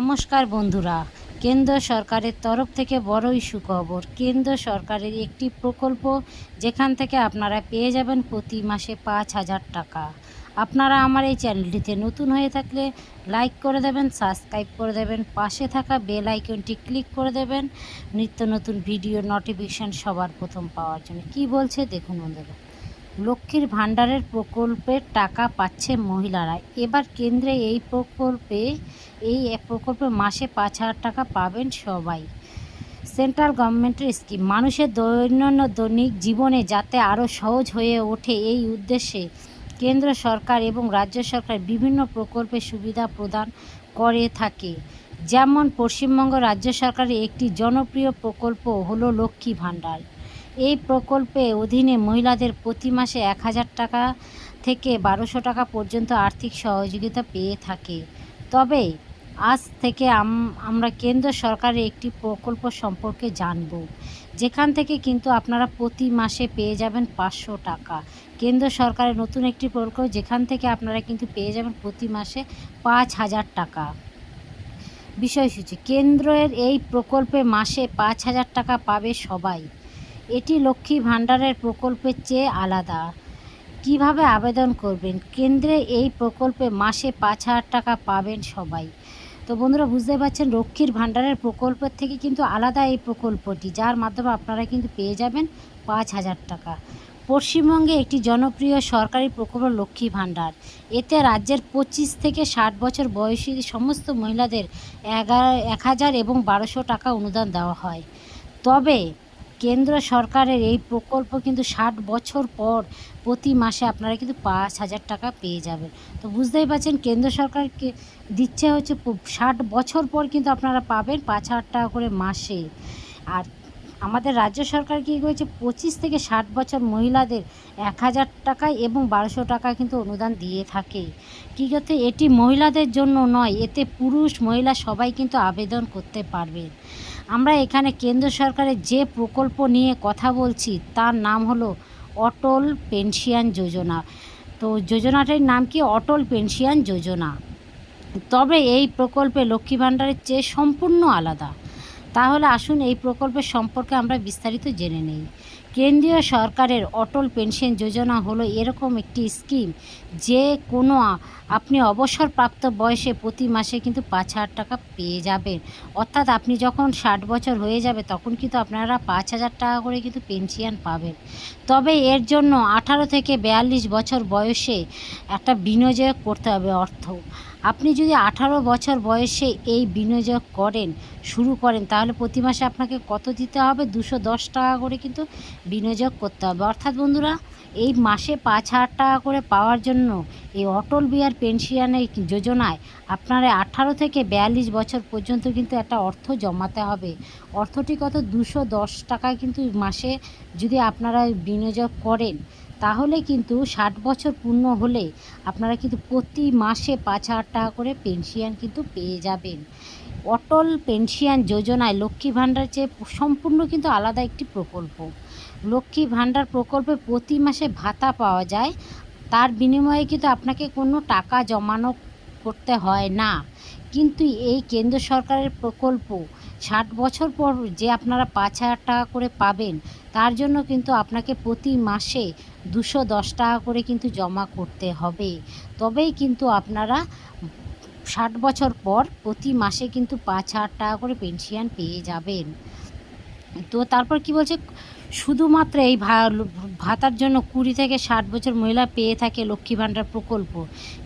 নমস্কার বন্ধুরা। কেন্দ্র সরকারের তরফ থেকে বড়ই সুখবর। কেন্দ্র সরকারের একটি প্রকল্প যেখান থেকে আপনারা পেয়ে যাবেন প্রতি মাসে পাঁচ হাজার টাকা। আপনারা আমার এই চ্যানেলটিতে নতুন হয়ে থাকলে লাইক করে দেবেন, সাবস্ক্রাইব করে দেবেন, পাশে থাকা বেল আইকনটি ক্লিক করে দেবেন। নিত্য নতুন ভিডিও নোটিফিকেশান সবার প্রথম পাওয়ার জন্য। কি বলছে দেখুন বন্ধুরা। লক্ষ্মীর ভাণ্ডারের প্রকল্পের টাকা পাচ্ছে মহিলারা। এবার কেন্দ্রে এই প্রকল্পে এই প্রকল্পে মাসে পাঁচ হাজার টাকা পাবেন সবাই। সেন্ট্রাল গভর্নমেন্টের স্কিম, মানুষের দৈনন্দিন দৈনিক জীবনে যাতে আরও সহজ হয়ে ওঠে এই উদ্দেশ্যে কেন্দ্র সরকার এবং রাজ্য সরকার বিভিন্ন প্রকল্পের সুবিধা প্রদান করে থাকে। যেমন পশ্চিমবঙ্গ রাজ্য সরকারের একটি জনপ্রিয় প্রকল্প হলো লক্ষ্মী ভাণ্ডার। এই প্রকল্পে অধীনে মহিলাদের প্রতি মাসে এক হাজার টাকা থেকে বারোশো টাকা পর্যন্ত আর্থিক সহযোগিতা পেয়ে থাকে। তবে আজ থেকে আম- আমরা কেন্দ্র সরকারের একটি প্রকল্প সম্পর্কে জানব, যেখান থেকে কিন্তু আপনারা প্রতি মাসে পেয়ে যাবেন পাঁচশো টাকা। কেন্দ্র সরকারের নতুন একটি প্রকল্প, যেখান থেকে আপনারা কিন্তু পেয়ে যাবেন প্রতি মাসে পাঁচ হাজার টাকা। বিষয়সূচি, কেন্দ্রের এই প্রকল্পে মাসে পাঁচ হাজার টাকা পাবে সবাই। এটি লক্ষ্মী ভাণ্ডারের প্রকল্পের চেয়ে আলাদা। কীভাবে আবেদন করবেন? কেন্দ্রে এই প্রকল্পে মাসে পাঁচ হাজার টাকা পাবেন সবাই। তো বন্ধুরা বুঝতে পারছেন, লক্ষ্মীর ভাণ্ডারের প্রকল্পের থেকে কিন্তু আলাদা এই প্রকল্পটি, যার মাধ্যমে আপনারা কিন্তু পেয়ে যাবেন পাঁচ হাজার টাকা। পশ্চিমবঙ্গে একটি জনপ্রিয় সরকারি প্রকল্প লক্ষ্মী ভাণ্ডার। এতে রাজ্যের পঁচিশ থেকে ষাট বছর বয়সী সমস্ত মহিলাদের এগারো, এক হাজার এবং বারোশো টাকা অনুদান দেওয়া হয়। তবে কেন্দ্র সরকারের এই প্রকল্প কিন্তু ষাট বছর পর প্রতি মাসে আপনারা কিন্তু পাঁচ হাজার টাকা পেয়ে যাবেন। তো বুঝতেই পারছেন, কেন্দ্র সরকারকে দিচ্ছে হচ্ছে ষাট বছর পর কিন্তু আপনারা পাবেন পাঁচ হাজার টাকা করে মাসে। আর আমাদের রাজ্য সরকার কী করেছে, পঁচিশ থেকে ষাট বছর মহিলাদের এক হাজার টাকা এবং বারোশো টাকা কিন্তু অনুদান দিয়ে থাকে। কী করতে, এটি মহিলাদের জন্য নয়, এতে পুরুষ মহিলা সবাই কিন্তু আবেদন করতে পারবে আমরা এখানে কেন্দ্র সরকারের যে প্রকল্প নিয়ে কথা বলছি, তার নাম হলো অটল পেনশিয়ান যোজনা। তো যোজনাটির নাম কি? অটল পেনশিয়ান যোজনা। তবে এই প্রকল্পে লক্ষ্মী ভাণ্ডারের চেয়ে সম্পূর্ণ আলাদা। তাহলে আসুন এই প্রকল্পের সম্পর্কে আমরা বিস্তারিত জেনে নেই। কেন্দ্রীয় সরকারের অটল পেনশন যোজনা হলো এরকম একটি স্কিম যে কোনো আপনি অবসরপ্রাপ্ত বয়সে প্রতি মাসে কিন্তু পাঁচ হাজার টাকা পেয়ে যাবেন। অর্থাৎ আপনি যখন ষাট বছর হয়ে যাবে তখন কিন্তু আপনারা পাঁচ হাজার টাকা করে কিন্তু পেনশন পাবেন। তবে এর জন্য আঠারো থেকে বিয়াল্লিশ বছর বয়সে একটা বিনিয়োগ করতে হবে অর্থ। আপনি যদি আঠারো বছর বয়সে এই বিনিয়োগ করেন, শুরু করেন, তাহলে প্রতি মাসে আপনাকে কত দিতে হবে? দুশো দশ টাকা করে কিন্তু বিনিয়োগ করতে হবে। অর্থাৎ বন্ধুরা, এই মাসে পাঁচ হাজার টাকা করে পাওয়ার জন্য এই অটল বিহার পেনশনের যোজনায় আপনারা আঠারো থেকে বিয়াল্লিশ বছর পর্যন্ত কিন্তু একটা অর্থ জমাতে হবে। অর্থটি কত? দুশো দশ টাকা কিন্তু মাসে যদি আপনারা বিনিয়োগ করেন তাহলে কিন্তু ষাট বছর পূর্ণ হলে আপনারা কিন্তু প্রতি মাসে পাঁচ হাজার টাকা করে পেনশন কিন্তু পেয়ে যাবেন। অটল পেনশন যোজনায় লক্ষ্মী ভাণ্ডার চেয়ে সম্পূর্ণ কিন্তু আলাদা একটি প্রকল্প। লক্ষ্মী ভাণ্ডার প্রকল্পে প্রতি মাসে ভাতা পাওয়া যায়। তার বিনিময়ে কিন্তু আপনাকে কোনো টাকা জমানো করতে হয় না। কিন্তু এই কেন্দ্র সরকারের প্রকল্প ষাট বছর পর যে আপনারা পাঁচ হাজার টাকা করে পাবেন, তার জন্য কিন্তু আপনাকে প্রতি মাসে দুশো দশ টাকা করে কিন্তু জমা করতে হবে। তবেই কিন্তু আপনারা ষাট বছর পর প্রতি মাসে কিন্তু পাঁচ হাজার টাকা করে পেনশন পেয়ে যাবেন। তো তারপর কি বলছে? শুধুমাত্র এই ভাতার জন্য কুড়ি থেকে ষাট বছর মহিলা পেয়ে থাকে লক্ষ্মী ভাণ্ডার প্রকল্প।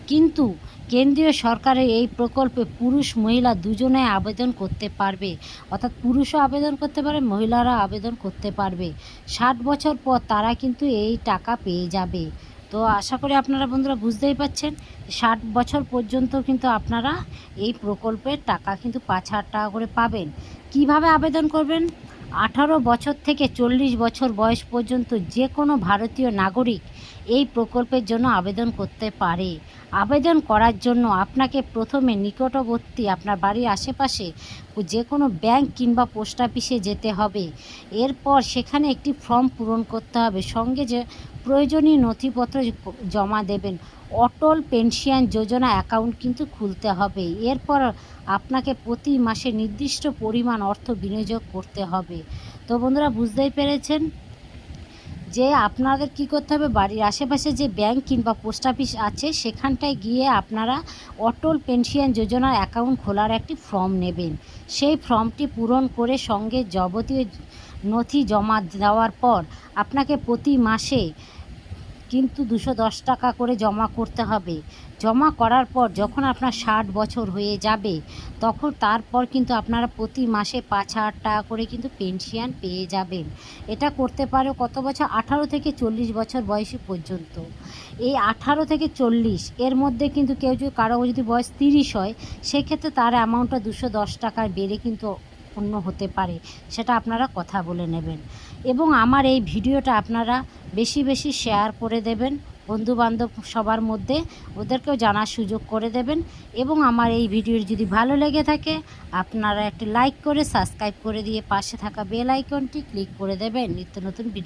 কিন্তু কেন্দ্রীয় সরকারের এই প্রকল্পে পুরুষ, মহিলা দুজনে আবেদন করতে পারবে। অর্থাৎ পুরুষও আবেদন করতে পারে, মহিলারা আবেদন করতে পারবে। ষাট বছর পর তারা কিন্তু এই টাকা পেয়ে যাবে। তো আশা করি আপনারা বন্ধুরা বুঝতেই পাচ্ছেন ষাট বছর পর্যন্ত কিন্তু আপনারা এই প্রকল্পের টাকা কিন্তু পাঁচ হাজার টাকা করে পাবেন। কীভাবে আবেদন করবেন? আঠারো বছর থেকে চল্লিশ বছর বয়স পর্যন্ত যে কোনো ভারতীয় নাগরিক এই প্রকল্পের জন্য আবেদন করতে পারে। আবেদন করার জন্য আপনাকে প্রথমে নিকটবর্তী আপনার বাড়ির আশেপাশে যে কোনো ব্যাংক কিংবা পোস্ট অফিসে যেতে হবে। এরপর সেখানে একটি ফর্ম পূরণ করতে হবে। সঙ্গে যে প্রয়োজনীয় নথিপত্র জমা দেবেন, অটল পেনশন যোজনা অ্যাকাউন্ট কিন্তু খুলতে হবে। এরপর আপনাকে প্রতি মাসে নির্দিষ্ট পরিমাণ অর্থ বিনিয়োগ করতে হবে। তো বন্ধুরা, বুঝতেই পেরেছেন? যে আপনাদের কি করতে হবে? বাড়ির আশেপাশে যে ব্যাংক কিংবা পোস্ট অফিস আছে, সেখানটায় গিয়ে আপনারা অটল পেনশন যোজনার অ্যাকাউন্ট খোলার একটি ফর্ম নেবেন। সেই ফর্মটি পূরণ করে সঙ্গে যাবতীয় নথি জমা দেওয়ার পর আপনাকে প্রতি মাসে কিন্তু দুশো দশ টাকা করে জমা করতে হবে। জমা করার পর যখন আপনার ষাট বছর হয়ে যাবে, তখন তারপর কিন্তু আপনারা প্রতি মাসে পাঁচ হাজার টাকা করে কিন্তু পেনশন পেয়ে যাবেন। এটা করতে পারে কত বছর? আঠারো থেকে চল্লিশ বছর বয়সী পর্যন্ত। এই আঠারো থেকে চল্লিশ, এর মধ্যে কিন্তু কেউ যদি কারও যদি বয়স তিরিশ হয়, সেক্ষেত্রে তার অ্যামাউন্টটা দুশো দশ টাকার বেড়ে কিন্তু অন্য হতে পারে, সেটা আপনারা কথা বলে নেবেন। এবং আমার এই ভিডিওটা আপনারা বেশি বেশি শেয়ার করে দেবেন, বন্ধুবান্ধব সবার মধ্যে, ওদেরকেও জানার সুযোগ করে দেবেন। এবং আমার এই ভিডিওর যদি ভালো লেগে থাকে, আপনারা একটি লাইক করে সাবস্ক্রাইব করে দিয়ে পাশে থাকা বেল আইকনটি ক্লিক করে দেবেন। নিত্য নতুন ভিডিও